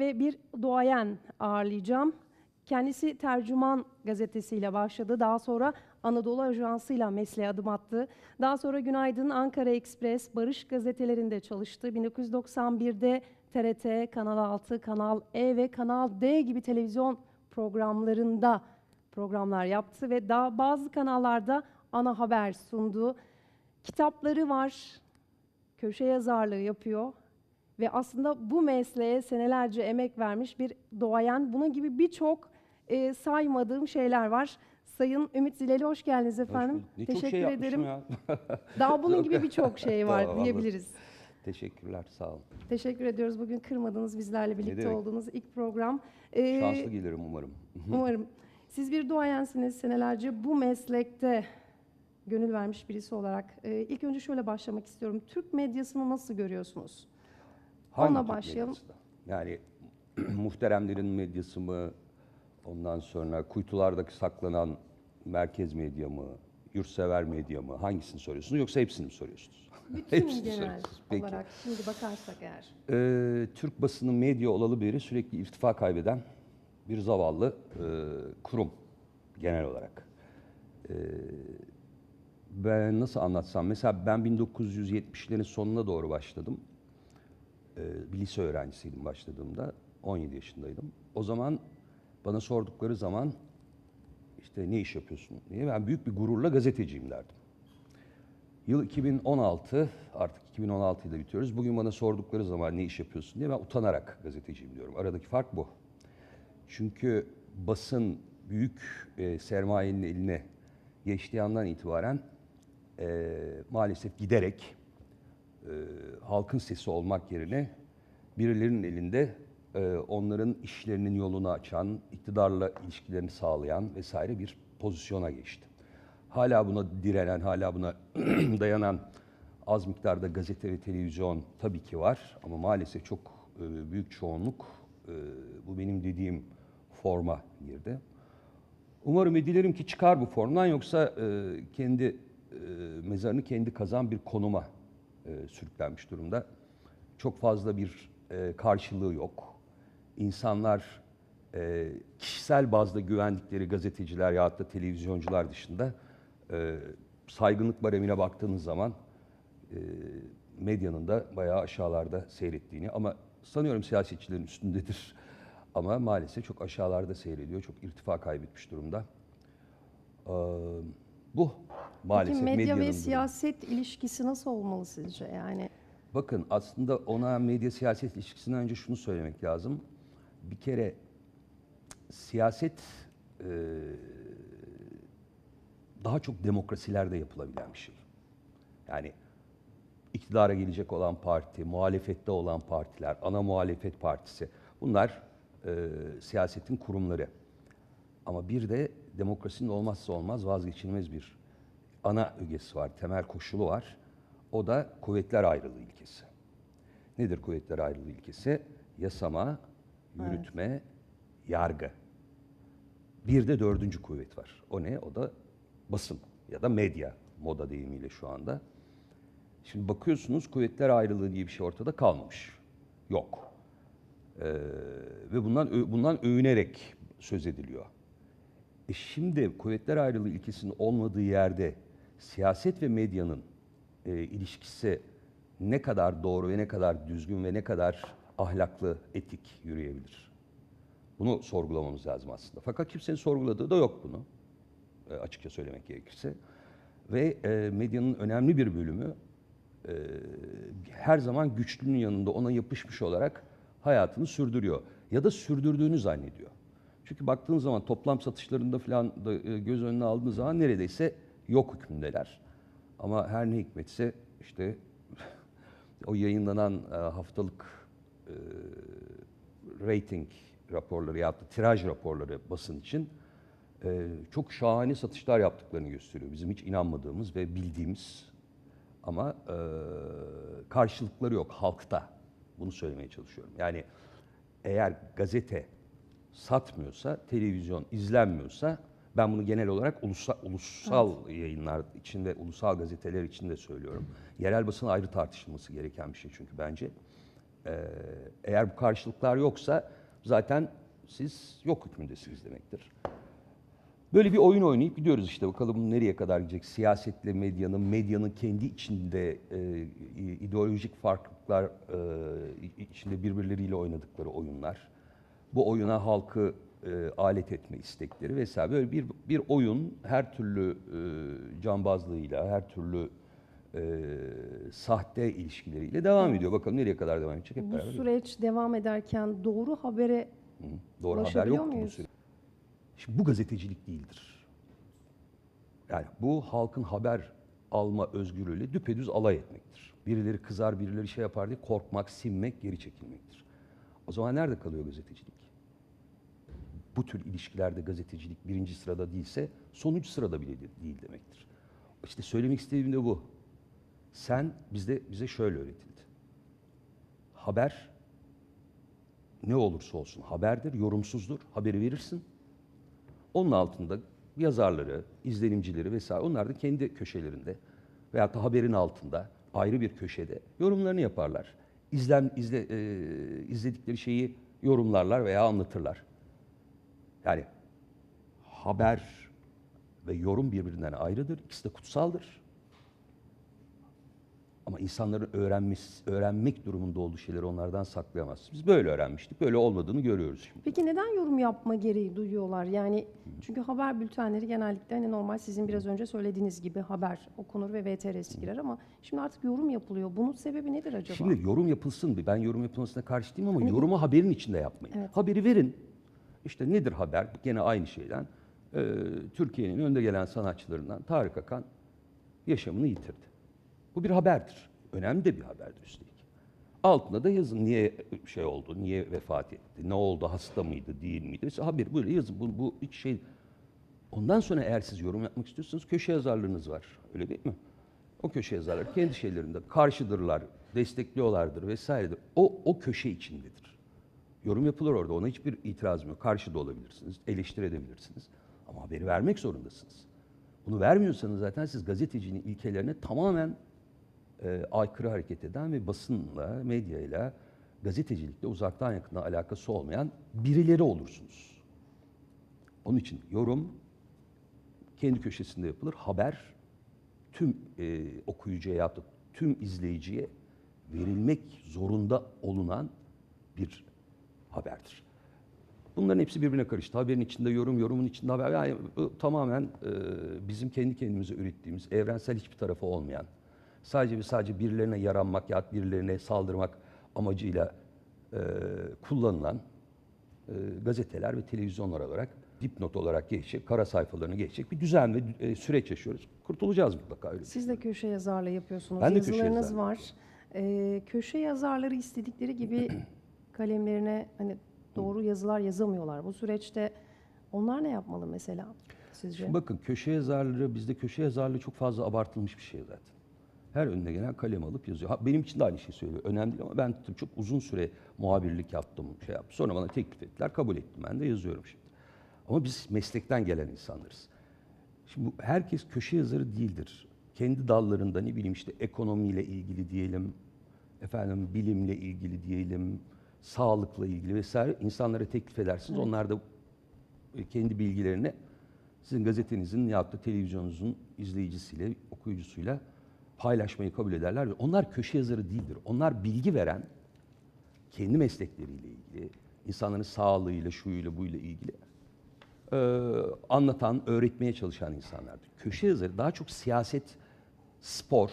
ve bir duayen ağırlayacağım. Kendisi Tercüman gazetesiyle başladı. Daha sonra Anadolu Ajansı'yla mesleğe adım attı. Daha sonra Günaydın, Ankara Ekspres, Barış gazetelerinde çalıştı. 1991'de TRT, Kanal 6, Kanal E ve Kanal D gibi televizyon programlarında programlar yaptı ve daha bazı kanallarda ana haber sundu. Kitapları var, köşe yazarlığı yapıyor ve aslında bu mesleğe senelerce emek vermiş bir doğayan. Bunun gibi birçok e, saymadığım şeyler var. Sayın Ümit Zileli hoş geldiniz efendim. bulduk. Ne Teşekkür şey ederim. ya. Daha bunun gibi birçok şey var Tamam, anladım. diyebiliriz. Teşekkürler, sağ olun. Teşekkür ediyoruz bugün kırmadınız bizlerle birlikte olduğunuz ilk program. Ee, Şanslı gelirim umarım. Umarım. Siz bir duayensiniz senelerce bu meslekte gönül vermiş birisi olarak. Ee, ilk önce şöyle başlamak istiyorum. Türk medyasını nasıl görüyorsunuz? Hangi Onunla başlayalım. Yani muhteremlerin medyası mı, ondan sonra kuytulardaki saklanan merkez medya mı, yurtsever medya mı, hangisini soruyorsunuz yoksa hepsini mi soruyorsunuz? Bütün Hepsini genel. Peki. olarak şimdi bakarsak eğer. Ee, Türk basının medya olalı beri sürekli irtifa kaybeden bir zavallı e, kurum genel olarak. Ee, ben nasıl anlatsam, mesela ben 1970'lerin sonuna doğru başladım. Ee, bir lise öğrencisiydim başladığımda, 17 yaşındaydım. O zaman bana sordukları zaman işte ne iş yapıyorsun diye ben büyük bir gururla gazeteciyim derdim. Yıl 2016, artık 2016'yı da bitiyoruz. Bugün bana sordukları zaman ne iş yapıyorsun diye ben utanarak gazeteciyim diyorum. Aradaki fark bu. Çünkü basın büyük e, sermayenin eline geçtiği andan itibaren e, maalesef giderek e, halkın sesi olmak yerine birilerinin elinde e, onların işlerinin yolunu açan, iktidarla ilişkilerini sağlayan vesaire bir pozisyona geçti. Hala buna direnen, hala buna dayanan az miktarda gazete ve televizyon tabii ki var ama maalesef çok e, büyük çoğunluk e, bu benim dediğim forma girdi. Umarım ve dilerim ki çıkar bu formdan yoksa e, kendi e, mezarını kendi kazan bir konuma e, sürüklenmiş durumda. Çok fazla bir e, karşılığı yok. İnsanlar e, kişisel bazda güvendikleri gazeteciler ya da televizyoncular dışında e, saygınlık baremine baktığınız zaman e, medyanın da bayağı aşağılarda seyrettiğini ama sanıyorum siyasetçilerin üstündedir. Ama maalesef çok aşağılarda seyrediyor, çok irtifa kaybetmiş durumda. Ee, bu maalesef Peki medya ve durumu. siyaset ilişkisi nasıl olmalı sizce? Yani Bakın aslında ona medya siyaset ilişkisinden önce şunu söylemek lazım. Bir kere siyaset e, daha çok demokrasilerde yapılabilen bir şey. Yani iktidara gelecek olan parti, muhalefette olan partiler, ana muhalefet partisi bunlar e, siyasetin kurumları. Ama bir de demokrasinin olmazsa olmaz vazgeçilmez bir ana ögesi var, temel koşulu var. O da kuvvetler ayrılığı ilkesi. Nedir kuvvetler ayrılığı ilkesi? Yasama, yürütme, yargı. Bir de dördüncü kuvvet var. O ne? O da basın ya da medya moda deyimiyle şu anda. Şimdi bakıyorsunuz kuvvetler ayrılığı diye bir şey ortada kalmamış. Yok. Ee, ve bundan bundan övünerek söz ediliyor. E şimdi kuvvetler ayrılığı ilkesinin olmadığı yerde siyaset ve medyanın e, ilişkisi ne kadar doğru ve ne kadar düzgün ve ne kadar ahlaklı, etik yürüyebilir? Bunu sorgulamamız lazım aslında. Fakat kimsenin sorguladığı da yok bunu. e, açıkça söylemek gerekirse. Ve e, medyanın önemli bir bölümü e, her zaman güçlünün yanında ona yapışmış olarak hayatını sürdürüyor. Ya da sürdürdüğünü zannediyor. Çünkü baktığın zaman toplam satışlarında falan da e, göz önüne aldığın zaman neredeyse yok hükmündeler. Ama her ne hikmetse işte o yayınlanan e, haftalık e, rating raporları ya da tiraj raporları basın için e, çok şahane satışlar yaptıklarını gösteriyor. Bizim hiç inanmadığımız ve bildiğimiz ama e, karşılıkları yok halkta. Bunu söylemeye çalışıyorum. Yani eğer gazete satmıyorsa, televizyon izlenmiyorsa ben bunu genel olarak ulusal, ulusal yayınlar için ve ulusal gazeteler için de söylüyorum. Yerel basın ayrı tartışılması gereken bir şey çünkü bence. Ee, eğer bu karşılıklar yoksa zaten siz yok hükmündesiniz demektir. Böyle bir oyun oynayıp gidiyoruz işte bakalım nereye kadar gidecek. Siyasetle medyanın, medyanın kendi içinde e, ideolojik farklılıklar e, içinde birbirleriyle oynadıkları oyunlar. Bu oyuna halkı e, alet etme istekleri vesaire. Böyle bir, bir oyun her türlü e, cambazlığıyla, her türlü e, sahte ilişkileriyle devam ediyor. Bakalım nereye kadar devam edecek hep Bu beraber. süreç devam ederken doğru habere Hı, Doğru haber Ulaşabiliyor yok ki bu muyuz? süre. Şimdi bu gazetecilik değildir. Yani bu halkın haber alma özgürlüğüyle düpedüz alay etmektir. Birileri kızar, birileri şey yapar diye korkmak, sinmek, geri çekilmektir. O zaman nerede kalıyor gazetecilik? Bu tür ilişkilerde gazetecilik birinci sırada değilse sonuncu sırada bile de- değil demektir. İşte söylemek istediğim de bu. Sen bizde bize şöyle öğretildi. Haber ne olursa olsun haberdir, yorumsuzdur. Haberi verirsin. Onun altında yazarları, izlenimcileri vesaire onlar da kendi köşelerinde veyahut da haberin altında ayrı bir köşede yorumlarını yaparlar. İzlen, izle, e, izledikleri şeyi yorumlarlar veya anlatırlar. Yani haber ve yorum birbirinden ayrıdır. İkisi de kutsaldır. Ama insanların öğrenmesi, öğrenmek durumunda olduğu şeyleri onlardan saklayamazsınız. Biz böyle öğrenmiştik. Böyle olmadığını görüyoruz şimdi. Peki neden yorum yapma gereği duyuyorlar? Yani çünkü haber bültenleri genellikle hani normal sizin biraz önce söylediğiniz gibi haber okunur ve VTR'si girer ama şimdi artık yorum yapılıyor. Bunun sebebi nedir acaba? Şimdi yorum yapılsın. Ben yorum yapılmasına karşı değilim ama yorumu haberin içinde yapmayın. Evet. Haberi verin. İşte nedir haber? Gene aynı şeyden. Ee, Türkiye'nin önde gelen sanatçılarından Tarık Akan yaşamını yitirdi. Bu bir haberdir. Önemli de bir haberdir üstelik. Altına da yazın niye şey oldu, niye vefat etti, ne oldu, hasta mıydı, değil miydi? Mesela haber böyle yazın. Bu, bu hiç şey... Ondan sonra eğer siz yorum yapmak istiyorsanız köşe yazarlığınız var. Öyle değil mi? O köşe yazarlar kendi şeylerinde karşıdırlar, destekliyorlardır vesairedir. O, o köşe içindedir. Yorum yapılır orada. Ona hiçbir itirazım yok. Karşı da olabilirsiniz, eleştirebilirsiniz. Ama haberi vermek zorundasınız. Bunu vermiyorsanız zaten siz gazetecinin ilkelerine tamamen e, aykırı hareket eden ve basınla, medyayla, gazetecilikle uzaktan yakından alakası olmayan birileri olursunuz. Onun için yorum kendi köşesinde yapılır. Haber tüm e, okuyucuya ya tüm izleyiciye verilmek zorunda olunan bir haberdir. Bunların hepsi birbirine karıştı. Haberin içinde yorum, yorumun içinde haber. Yani bu tamamen e, bizim kendi kendimize ürettiğimiz, evrensel hiçbir tarafı olmayan, sadece ve sadece birilerine yaranmak ya birilerine saldırmak amacıyla e, kullanılan e, gazeteler ve televizyonlar olarak dipnot olarak geçecek, kara sayfalarını geçecek bir düzen ve e, süreç yaşıyoruz. Kurtulacağız mutlaka öyle. Siz de köşe yazarlığı yapıyorsunuz. Ben de köşe Yazılarınız yazarlığı var. Ee, köşe yazarları istedikleri gibi kalemlerine hani doğru yazılar yazamıyorlar. Bu süreçte onlar ne yapmalı mesela sizce? Şimdi bakın köşe yazarlığı, bizde köşe yazarlığı çok fazla abartılmış bir şey zaten. Her önüne gelen kalem alıp yazıyor. Ha, benim için de aynı şey söylüyor. Önemli değil ama ben tabii çok uzun süre muhabirlik yaptım, şey yaptım. Sonra bana teklif ettiler, kabul ettim. Ben de yazıyorum şimdi. Ama biz meslekten gelen insanlarız. Şimdi herkes köşe yazarı değildir. Kendi dallarında ne bileyim işte ekonomiyle ilgili diyelim, efendim bilimle ilgili diyelim, sağlıkla ilgili vesaire insanlara teklif edersiniz. Onlar da e, kendi bilgilerini sizin gazetenizin ya da televizyonunuzun izleyicisiyle, okuyucusuyla paylaşmayı kabul ederler. ve Onlar köşe yazarı değildir. Onlar bilgi veren, kendi meslekleriyle ilgili, insanların sağlığıyla, şuyla, buyla ilgili e, anlatan, öğretmeye çalışan insanlardır. Köşe yazarı daha çok siyaset, spor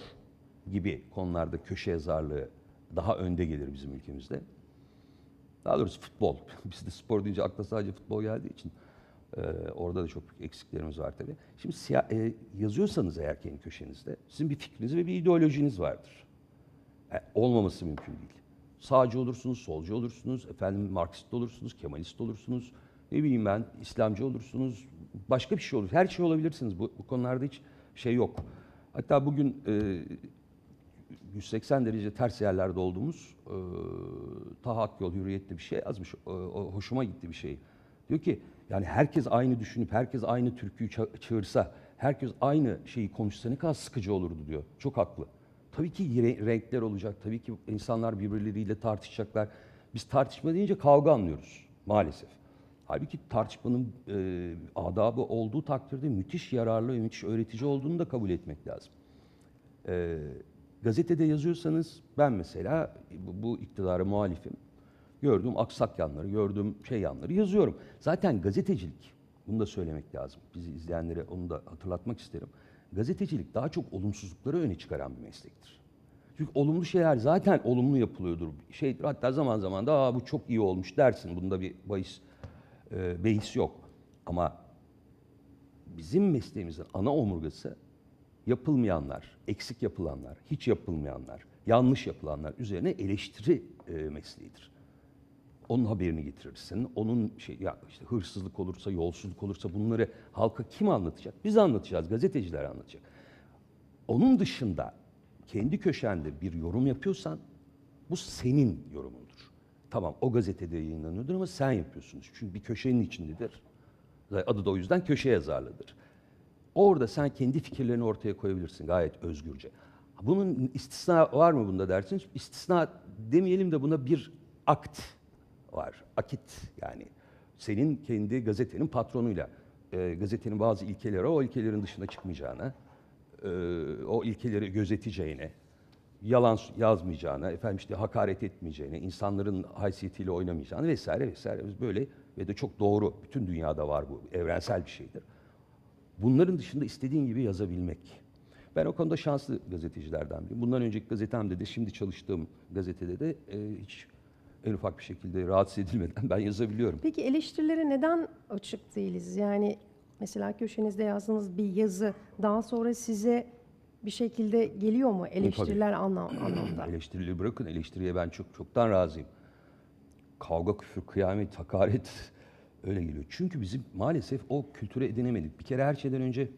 gibi konularda köşe yazarlığı daha önde gelir bizim ülkemizde. Daha doğrusu futbol. Bizde spor deyince akla sadece futbol geldiği için e, orada da çok eksiklerimiz var tabii. Şimdi e, yazıyorsanız eğer kendi köşenizde sizin bir fikriniz ve bir ideolojiniz vardır. E, olmaması mümkün değil. Sağcı olursunuz, solcu olursunuz, efendim Marksist olursunuz, Kemalist olursunuz, ne bileyim ben İslamcı olursunuz, başka bir şey olur. Her şey olabilirsiniz. Bu, bu konularda hiç şey yok. Hatta bugün e, 180 derece ters yerlerde olduğumuz e, Taha Akyol hürriyetli bir şey yazmış. E, hoşuma gitti bir şey. Diyor ki yani herkes aynı düşünüp herkes aynı türküyü çığırsa, herkes aynı şeyi konuşsa ne kadar sıkıcı olurdu diyor. Çok haklı. Tabii ki re- renkler olacak. Tabii ki insanlar birbirleriyle tartışacaklar. Biz tartışma deyince kavga anlıyoruz maalesef. Halbuki tartışmanın e, adabı olduğu takdirde müthiş yararlı ve müthiş öğretici olduğunu da kabul etmek lazım. E, gazetede yazıyorsanız ben mesela bu, bu iktidara muhalifim. Gördüğüm aksak yanları, gördüğüm şey yanları yazıyorum. Zaten gazetecilik, bunu da söylemek lazım. Bizi izleyenlere onu da hatırlatmak isterim. Gazetecilik daha çok olumsuzlukları öne çıkaran bir meslektir. Çünkü olumlu şeyler zaten olumlu yapılıyordur. Şey, hatta zaman zaman da Aa, bu çok iyi olmuş dersin. Bunda bir bahis, e, behis yok. Ama bizim mesleğimizin ana omurgası yapılmayanlar, eksik yapılanlar, hiç yapılmayanlar, yanlış yapılanlar üzerine eleştiri e, mesleğidir. Onun haberini getirirsin. Onun şey ya işte hırsızlık olursa, yolsuzluk olursa bunları halka kim anlatacak? Biz anlatacağız, gazeteciler anlatacak. Onun dışında kendi köşende bir yorum yapıyorsan bu senin yorumundur. Tamam o gazetede yayınlanıyordur ama sen yapıyorsunuz. Çünkü bir köşenin içindedir. Adı da o yüzden köşe yazarlıdır. Orada sen kendi fikirlerini ortaya koyabilirsin gayet özgürce. Bunun istisna var mı bunda dersiniz? İstisna demeyelim de buna bir akt var. Akit yani. Senin kendi gazetenin patronuyla e, gazetenin bazı ilkeleri o ilkelerin dışına çıkmayacağına, e, o ilkeleri gözeteceğine, yalan yazmayacağına, efendim işte hakaret etmeyeceğine, insanların haysiyetiyle oynamayacağını vesaire vesaire. Biz böyle ve de çok doğru. Bütün dünyada var bu. Evrensel bir şeydir. Bunların dışında istediğin gibi yazabilmek. Ben o konuda şanslı gazetecilerden biriyim. Bundan önceki gazetemde de, şimdi çalıştığım gazetede de e, hiç en ufak bir şekilde rahatsız edilmeden ben yazabiliyorum. Peki eleştirilere neden açık değiliz? Yani mesela köşenizde yazdığınız bir yazı daha sonra size bir şekilde geliyor mu eleştiriler anlam anlamda? Eleştirileri bırakın, eleştiriye ben çok çoktan razıyım. Kavga, küfür, kıyamet, hakaret öyle geliyor. Çünkü bizim maalesef o kültüre edinemedik. Bir kere her şeyden önce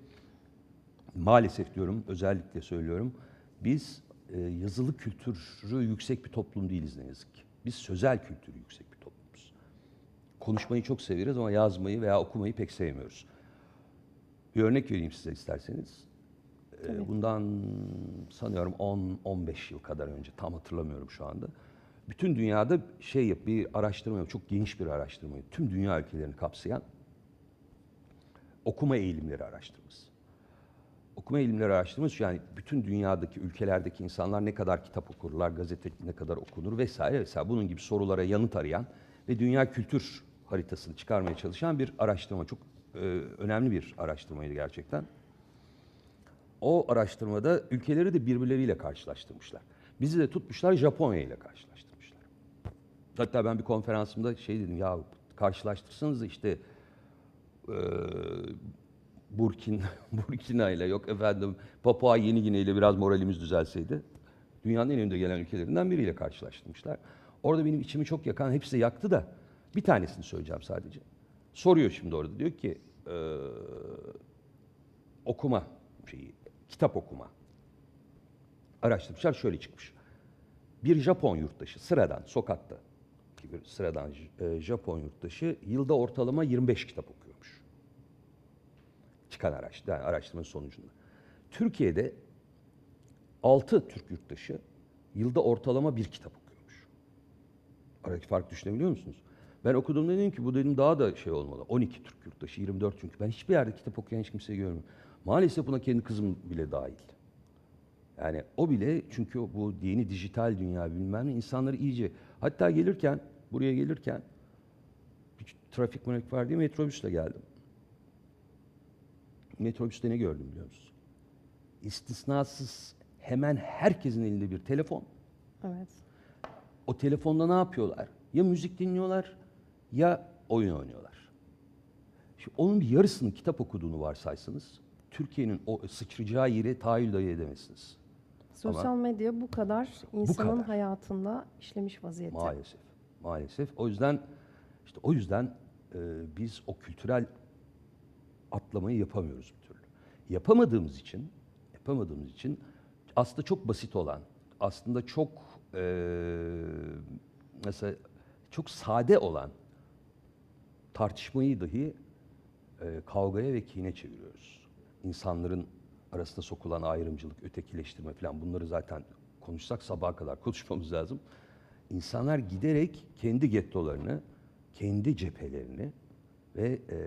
maalesef diyorum, özellikle söylüyorum. Biz e, yazılı kültürü yüksek bir toplum değiliz ne yazık ki. Biz sözel kültürü yüksek bir toplumuz. Konuşmayı çok severiz ama yazmayı veya okumayı pek sevmiyoruz. Bir örnek vereyim size isterseniz. Ee, Tabii. Bundan sanıyorum 10-15 yıl kadar önce, tam hatırlamıyorum şu anda. Bütün dünyada şey yap, bir araştırma, çok geniş bir araştırma, tüm dünya ülkelerini kapsayan okuma eğilimleri araştırması. Okuma eğilimleri araştırması yani bütün dünyadaki ülkelerdeki insanlar ne kadar kitap okurlar, gazete ne kadar okunur vesaire vesaire bunun gibi sorulara yanıt arayan ve dünya kültür haritasını çıkarmaya çalışan bir araştırma. Çok e, önemli bir araştırmaydı gerçekten. O araştırmada ülkeleri de birbirleriyle karşılaştırmışlar. Bizi de tutmuşlar Japonya ile karşılaştırmışlar. Hatta ben bir konferansımda şey dedim ya karşılaştırsanız işte e, Burkin, Burkina ile yok efendim Papua Yeni Gine ile biraz moralimiz düzelseydi dünyanın en önde gelen ülkelerinden biriyle karşılaştırmışlar. Orada benim içimi çok yakan hepsi yaktı da bir tanesini söyleyeceğim sadece. Soruyor şimdi orada diyor ki e, okuma şeyi, kitap okuma. Araştırmışlar şöyle çıkmış. Bir Japon yurttaşı sıradan sokakta bir sıradan e, Japon yurttaşı yılda ortalama 25 kitap okuyormuş. Çıkan araştırma, yani araştırma sonucunda. Türkiye'de 6 Türk yurttaşı yılda ortalama bir kitap okuyormuş. Aradaki fark düşünebiliyor musunuz? Ben okuduğumda dedim ki bu dedim daha da şey olmalı. 12 Türk yurttaşı, 24 çünkü. Ben hiçbir yerde kitap okuyan hiç kimseyi görmüyorum. Maalesef buna kendi kızım bile dahil. Yani o bile çünkü bu yeni dijital dünya bilmem ne insanları iyice hatta gelirken buraya gelirken bir trafik manevrak var diye metrobüsle geldim. Metrobüste ne gördüm biliyor musun? İstisnasız hemen herkesin elinde bir telefon. Evet. O telefonda ne yapıyorlar? Ya müzik dinliyorlar ya oyun oynuyorlar. Şimdi onun bir yarısının kitap okuduğunu varsaysanız Türkiye'nin o sıçrayacağı yeri tahayyül dahi edemezsiniz. Sosyal medya bu kadar insanın kadar. hayatında işlemiş vaziyette. Maalesef. Maalesef. O yüzden işte o yüzden e, biz o kültürel atlamayı yapamıyoruz bir türlü. Yapamadığımız için yapamadığımız için aslında çok basit olan, aslında çok e, mesela çok sade olan tartışmayı dahi e, kavgaya ve kine çeviriyoruz. İnsanların arasında sokulan ayrımcılık, ötekileştirme falan bunları zaten konuşsak sabaha kadar konuşmamız lazım. İnsanlar giderek kendi gettolarını, kendi cephelerini ve e,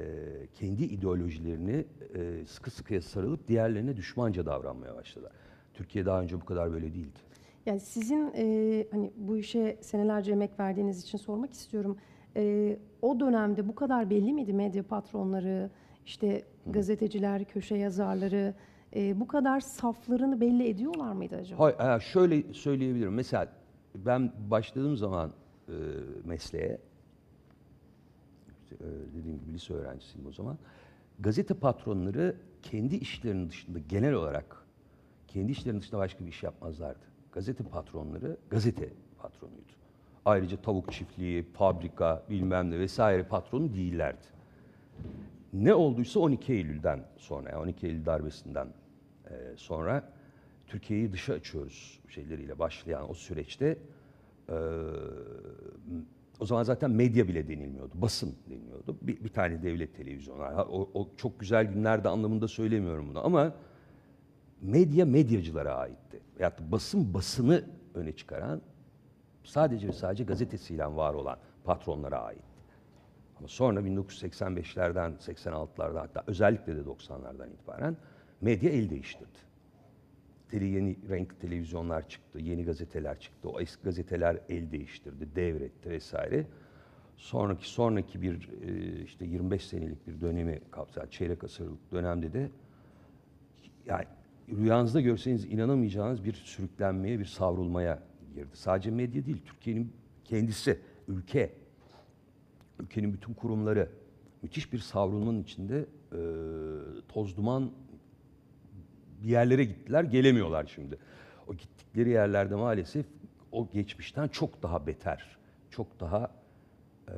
kendi ideolojilerini e, sıkı sıkıya sarılıp diğerlerine düşmanca davranmaya başladılar. Türkiye daha önce bu kadar böyle değildi. Yani sizin e, hani bu işe senelerce emek verdiğiniz için sormak istiyorum. E, o dönemde bu kadar belli miydi medya patronları, işte gazeteciler, köşe yazarları e, bu kadar saflarını belli ediyorlar mıydı acaba? Hay, ha, şöyle söyleyebilirim. Mesela ben başladığım zaman e, mesleğe, e, dediğim gibi lise öğrencisiyim o zaman. Gazete patronları kendi işlerinin dışında genel olarak kendi işlerinin dışında başka bir iş yapmazlardı. Gazete patronları gazete patronuydu. Ayrıca tavuk çiftliği, fabrika, bilmem ne vesaire patronu değillerdi. Ne olduysa 12 Eylül'den sonra, yani 12 Eylül darbesinden sonra Türkiye'yi dışa açıyoruz şeyleriyle başlayan o süreçte e, o zaman zaten medya bile denilmiyordu, basın deniliyordu. Bir, bir tane devlet televizyonu, o, o çok güzel günlerde anlamında söylemiyorum bunu ama medya medyacılara aitti. Veyahut basın basını öne çıkaran sadece ve sadece gazetesiyle var olan patronlara ait. Ama sonra 1985'lerden, 86'lardan hatta özellikle de 90'lardan itibaren medya el değiştirdi. Tele yeni renk televizyonlar çıktı, yeni gazeteler çıktı. O eski gazeteler el değiştirdi, devretti vesaire. Sonraki sonraki bir e, işte 25 senelik bir dönemi kapsayan çeyrek asırlık dönemde de yani rüyanızda görseniz inanamayacağınız bir sürüklenmeye, bir savrulmaya girdi. Sadece medya değil, Türkiye'nin kendisi, ülke, ülkenin bütün kurumları müthiş bir savrulmanın içinde e, toz duman bir yerlere gittiler, gelemiyorlar şimdi. O gittikleri yerlerde maalesef o geçmişten çok daha beter, çok daha e,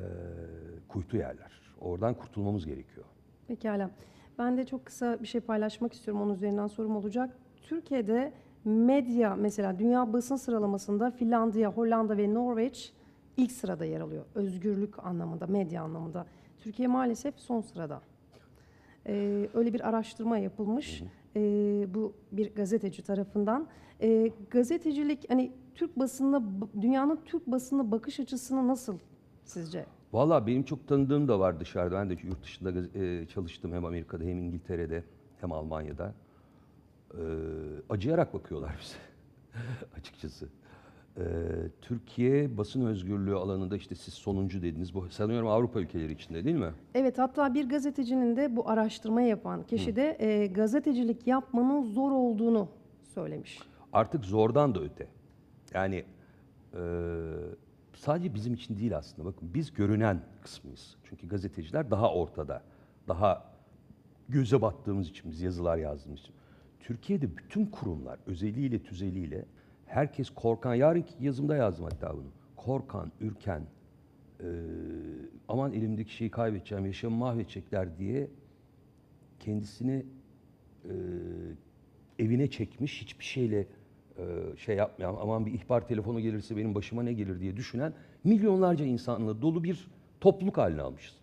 kuytu yerler. Oradan kurtulmamız gerekiyor. Pekala. Ben de çok kısa bir şey paylaşmak istiyorum. Onun üzerinden sorum olacak. Türkiye'de medya mesela dünya basın sıralamasında Finlandiya, Hollanda ve Norveç ilk sırada yer alıyor. Özgürlük anlamında, medya anlamında. Türkiye maalesef son sırada. Ee, öyle bir araştırma yapılmış. Ee, bu bir gazeteci tarafından. Ee, gazetecilik hani Türk basınına, dünyanın Türk basınına bakış açısını nasıl sizce? Valla benim çok tanıdığım da var dışarıda. Ben de yurt dışında e, çalıştım hem Amerika'da hem İngiltere'de hem Almanya'da. Ee, acıyarak bakıyorlar bize açıkçası. Ee, Türkiye basın özgürlüğü alanında işte siz sonuncu dediniz. Bu sanıyorum Avrupa ülkeleri içinde değil mi? Evet hatta bir gazetecinin de bu araştırmayı yapan kişi de e, gazetecilik yapmanın zor olduğunu söylemiş. Artık zordan da öte. Yani e, sadece bizim için değil aslında. Bakın biz görünen kısmıyız. Çünkü gazeteciler daha ortada. Daha göze battığımız için, biz yazılar yazdığımız için. Türkiye'de bütün kurumlar özeliyle tüzeliyle herkes korkan, yarınki yazımda yazdım hatta bunu. Korkan, ürken, e, aman elimdeki şeyi kaybedeceğim, yaşamı mahvedecekler diye kendisini e, evine çekmiş, hiçbir şeyle e, şey yapmayan, aman bir ihbar telefonu gelirse benim başıma ne gelir diye düşünen milyonlarca insanla dolu bir topluluk haline almışız.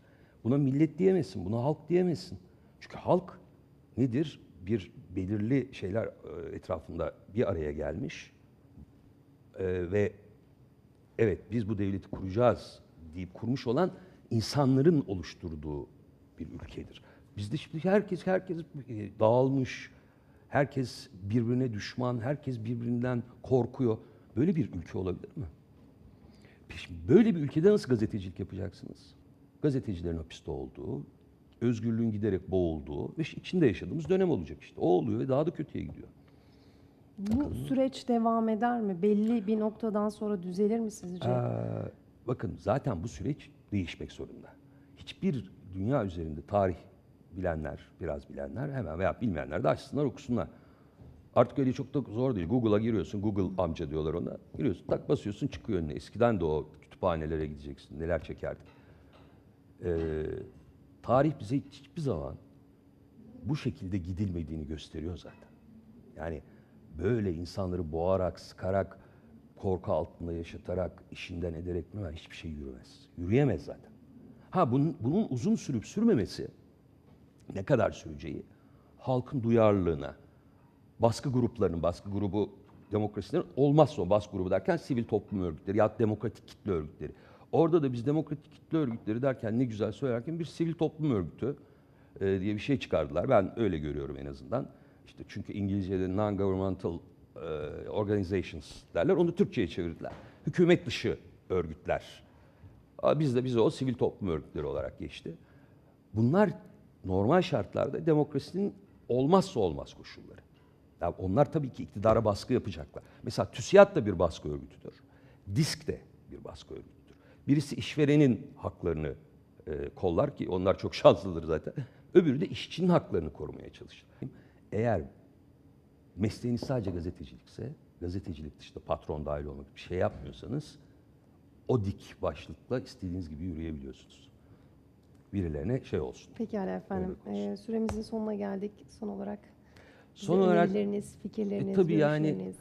Buna millet diyemezsin, buna halk diyemezsin. Çünkü halk nedir? Bir belirli şeyler e, etrafında bir araya gelmiş e, ve evet biz bu devleti kuracağız deyip kurmuş olan insanların oluşturduğu bir ülkedir. Bizde şimdi herkes herkes dağılmış, herkes birbirine düşman, herkes birbirinden korkuyor. Böyle bir ülke olabilir mi? Şimdi böyle bir ülkede nasıl gazetecilik yapacaksınız? Gazetecilerin hapiste olduğu, özgürlüğün giderek boğulduğu ve içinde yaşadığımız dönem olacak işte. O oluyor ve daha da kötüye gidiyor. Bu süreç devam eder mi? Belli bir noktadan sonra düzelir mi sizce? Ee, bakın zaten bu süreç değişmek zorunda. Hiçbir dünya üzerinde tarih bilenler, biraz bilenler hemen veya bilmeyenler de açsınlar okusunlar. Artık öyle çok da zor değil. Google'a giriyorsun, Google amca diyorlar ona. Giriyorsun, tak basıyorsun çıkıyor önüne. Eskiden de o kütüphanelere gideceksin, neler çekerdik. Ee, tarih bize hiçbir zaman bu şekilde gidilmediğini gösteriyor zaten. Yani böyle insanları boğarak, sıkarak, korku altında yaşatarak, işinden ederek hiçbir şey yürümez. Yürüyemez zaten. Ha bunun, bunun uzun sürüp sürmemesi ne kadar süreceği halkın duyarlılığına, baskı gruplarının, baskı grubu demokrasilerin olmazsa o baskı grubu derken sivil toplum örgütleri ya demokratik kitle örgütleri. Orada da biz demokratik kitle örgütleri derken ne güzel söylerken bir sivil toplum örgütü e, diye bir şey çıkardılar. Ben öyle görüyorum en azından. İşte çünkü İngilizce'de non-governmental e, organizations derler. Onu Türkçe'ye çevirdiler. Hükümet dışı örgütler. Aa, Biz de bize o sivil toplum örgütleri olarak geçti. Bunlar normal şartlarda demokrasinin olmazsa olmaz koşulları. Ya onlar tabii ki iktidara baskı yapacaklar. Mesela TÜSİAD da bir baskı örgütüdür. DİSK de bir baskı örgütüdür. Birisi işverenin haklarını e, kollar ki onlar çok şanslıdır zaten. Öbürü de işçinin haklarını korumaya çalışır. Eğer mesleğiniz sadece gazetecilikse, gazetecilik dışında patron dahil olmak bir şey yapmıyorsanız o dik başlıkla istediğiniz gibi yürüyebiliyorsunuz. Birilerine şey olsun. Pekala efendim. Ee, süremizin sonuna geldik. Son olarak Son olarak önerileriniz, fikirleriniz, e, tabii yani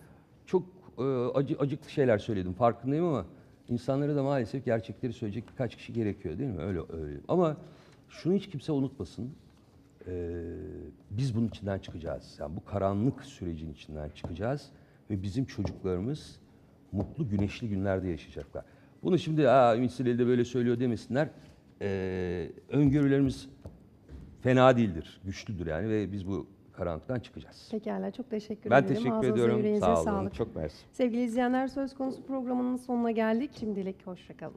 çok e, acı, acıklı şeyler söyledim farkındayım ama insanlara da maalesef gerçekleri söyleyecek birkaç kişi gerekiyor değil mi? Öyle öyle. Ama şunu hiç kimse unutmasın. E, biz bunun içinden çıkacağız. Yani bu karanlık sürecin içinden çıkacağız ve bizim çocuklarımız mutlu güneşli günlerde yaşayacaklar. Bunu şimdi aa Ümit Sileli de böyle söylüyor demesinler. E, öngörülerimiz fena değildir, güçlüdür yani ve biz bu karanlıktan çıkacağız. Pekala çok teşekkür Ben ederim. teşekkür Ağzınıza, ediyorum. Sağ olun. sağlık. Çok mersi. Sevgili izleyenler söz konusu programının sonuna geldik. Şimdilik hoşçakalın.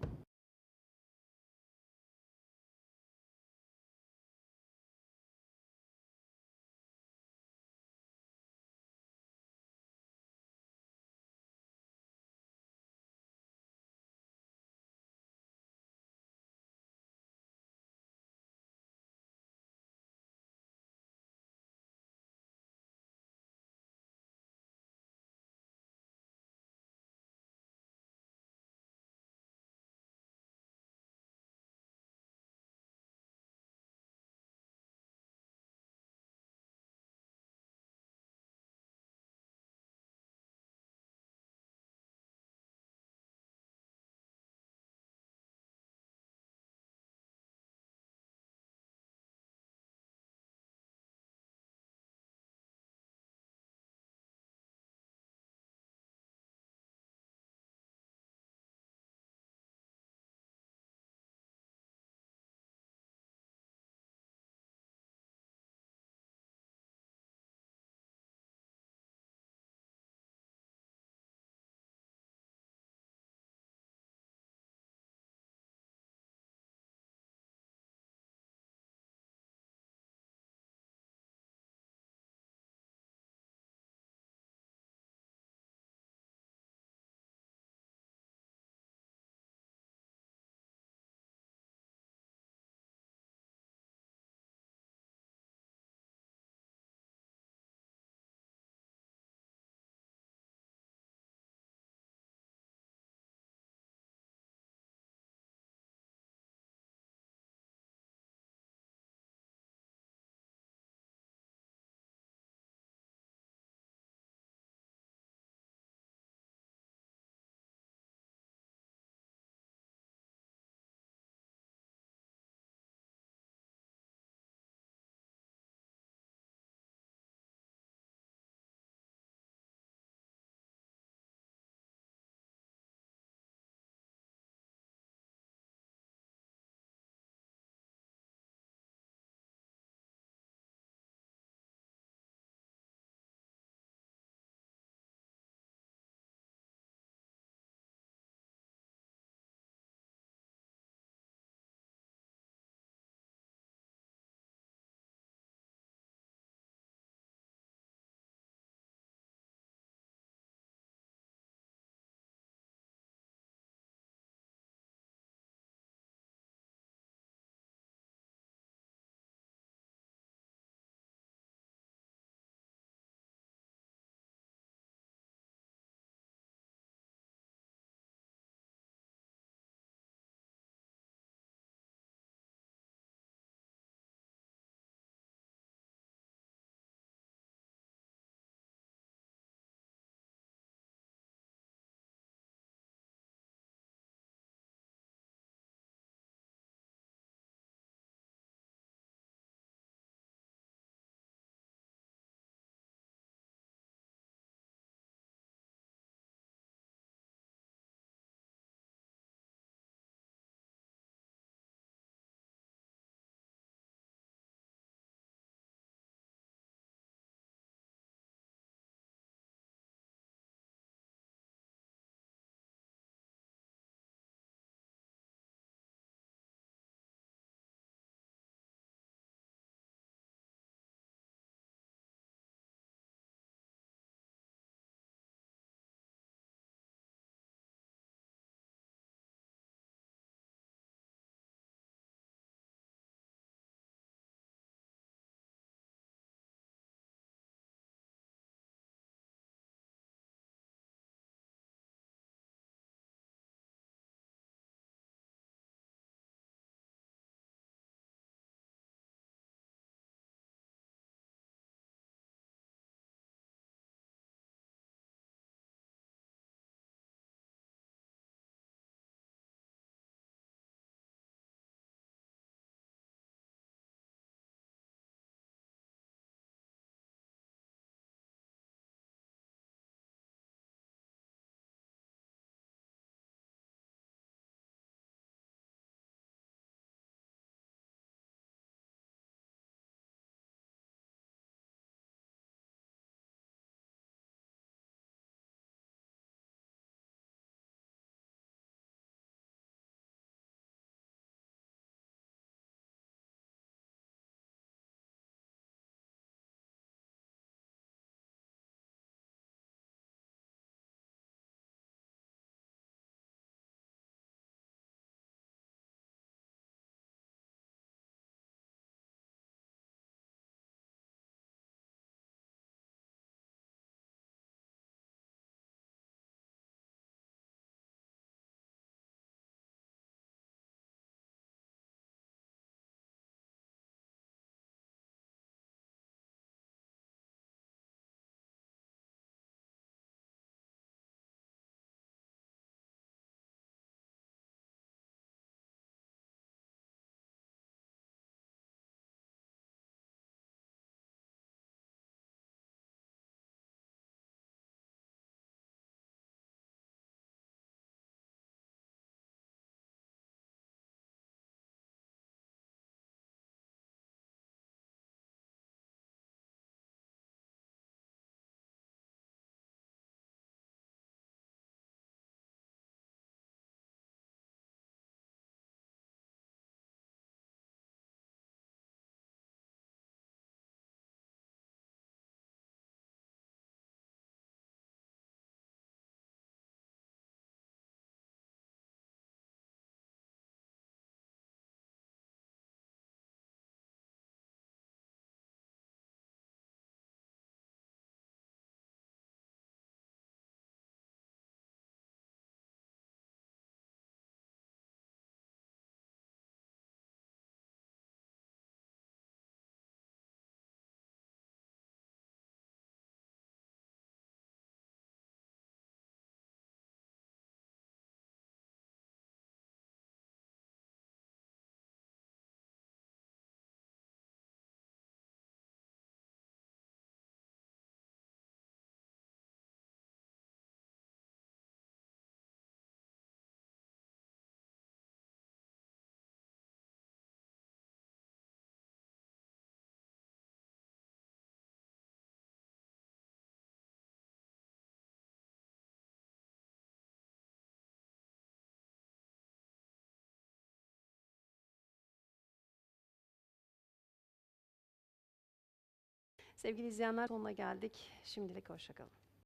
Sevgili izleyenler sonuna geldik. Şimdilik hoşçakalın.